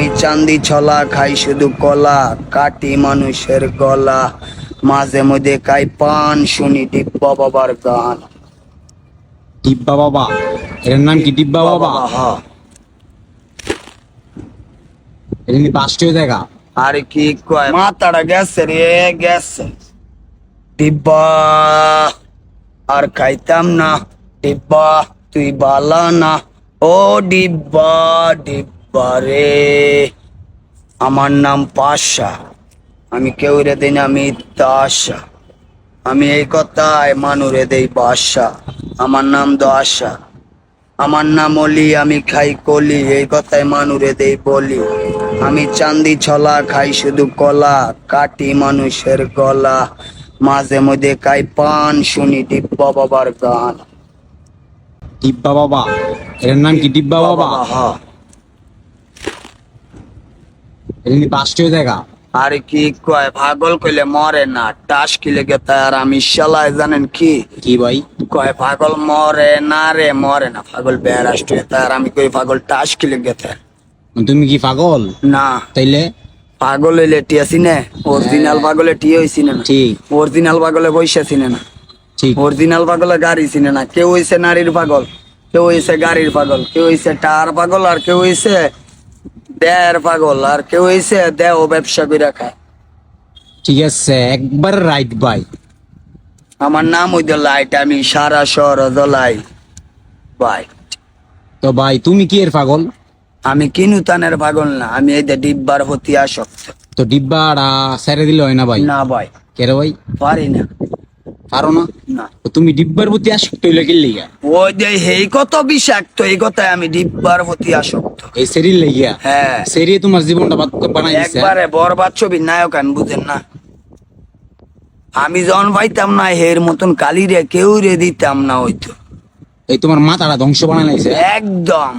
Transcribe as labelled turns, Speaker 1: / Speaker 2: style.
Speaker 1: আমি চান্দি ছলা খাই শুধু কলা কাটি মানুষের গলা। মাঝে মধ্যে খাই পান শুনি ডিব্বা বাবার গান।
Speaker 2: ডিব্বা বাবা? এর নাম কি ডিব্বা বাবা?
Speaker 1: হা
Speaker 2: এটা কি রাষ্ট্রীয় জায়গা
Speaker 1: আর কি কয় মাথাটা গেছে রে গেছে। ডিব্বা আর খাইতাম না। ডিব্বা তুই বালা না। ও ডিব্বা ডিব্বা। আমার নাম পাশা। আমি কেউ রে দিন আমি তাসা আমি এই কথায় মানুরে দেই বাসা। আমার নাম দশা আমার নাম অলি আমি খাই কলি। এই কথায় মানুরে দেই বলি। আমি চান্দি ছলা খাই শুধু কলা কাটি মানুষের গলা। মাঝে মধ্যে খাই পান শুনি ডিব্বা বাবার গান।
Speaker 2: ডিব্বা বাবা? এর নাম কি ডিব্বা বাবা?
Speaker 1: হা
Speaker 2: জায়গা
Speaker 1: আর কি কয় পাগল কইলে মরে না টাস কিলে গেতে আর আমি শালায় জানেন কি?
Speaker 2: কি ভাই?
Speaker 1: কয় পাগল মরে না রে মরে না পাগল বেরাষ্ট আর আমি কই পাগল টাস কিলে গেতে
Speaker 2: তুমি কি পাগল?
Speaker 1: না।
Speaker 2: তাইলে?
Speaker 1: পাগল হইলে টিয়া চিনে? অরিজিনাল পাগলে টিয়া হইছি না।
Speaker 2: ঠিক।
Speaker 1: অরিজিনাল পাগলে চিনে না।
Speaker 2: ঠিক।
Speaker 1: অরিজিনাল পাগলে গাড়ি চিনে না। কেউ হইছে নারীর পাগল কেউ হইছে গাড়ির পাগল কেউ হইছে টার পাগল আর কেউ হইছে দেয়ের পাগল আর কেউ হইছে দেহ ব্যবসা করে খায়।
Speaker 2: ঠিক আছে একবার রাইট ভাই
Speaker 1: আমার নাম ওই লাইট আমি সারা শহর জ্বলাই বাই।
Speaker 2: তো ভাই তুমি কি এর পাগল?
Speaker 1: আমি কিনুতানের পাগল না আমি এই ডিব্বার প্রতি আসক্ত।
Speaker 2: তো ডিব্বা আর ছেড়ে দিলে হয় না ভাই?
Speaker 1: না ভাই।
Speaker 2: কেরে ভাই?
Speaker 1: পারি না।
Speaker 2: পারো না? তো তুমি ডিব্বার প্রতি আসক্ত হইলে কি লিগা
Speaker 1: ওই যে এই কত বিষাক্ত এই কথায় আমি ডিব্বার প্রতি আসক্ত।
Speaker 2: এই লেগিয়া?
Speaker 1: হ্যাঁ।
Speaker 2: সেরিয়ে তোমার জীবনটা বাদ বানাই দিছে
Speaker 1: একবারে বরবাদ ছবি নায়ক আন বুঝেন না? আমি যখন পাইতাম না হের মতন কালি রে কেউ রে দিতাম না হইতো।
Speaker 2: এই তোমার মাথাটা ধ্বংস বানাই লাইছে
Speaker 1: একদম।